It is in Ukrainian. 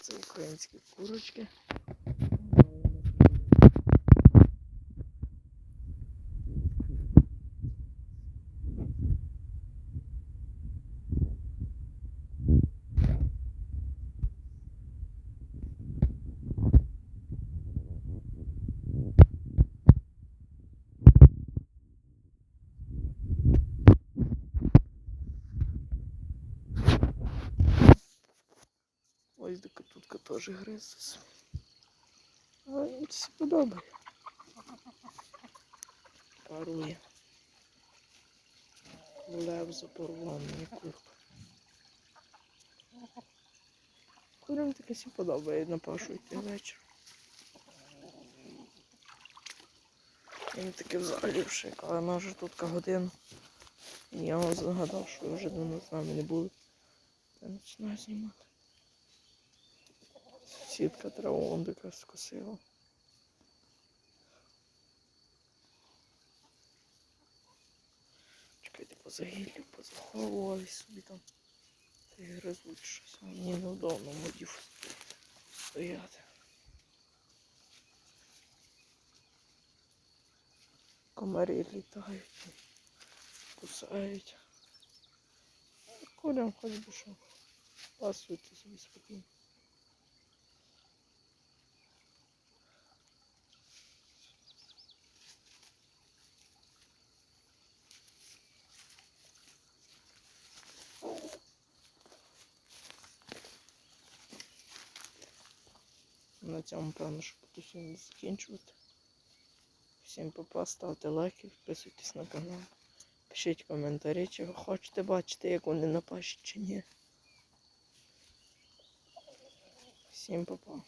Це українські курочки. Ось така тутка теж гризлась. Але їм це подобає. Парує. Лев запорваний курка. Курям таке всі подобає напашують вечір. Він таке взагалі вшик, але ми вже тут годин. І я вам загадав, що вже давно з нами не були. Я починаю знімати. Сітка траву он така скосила. Чекайте, по загіллю позаховували собі там. Та й гризуть щось. Мені невдобно модів стояти. Комарі літають, кусають. Курям хоч би що. Пасуйте собі спокійно. На цьому, певно, що буду сьогодні закінчувати. Всім попа, ставте лайки, підписуйтесь на канал. Пишіть коментарі, чи ви хочете бачити, як вони напащать чи ні. Всім попа.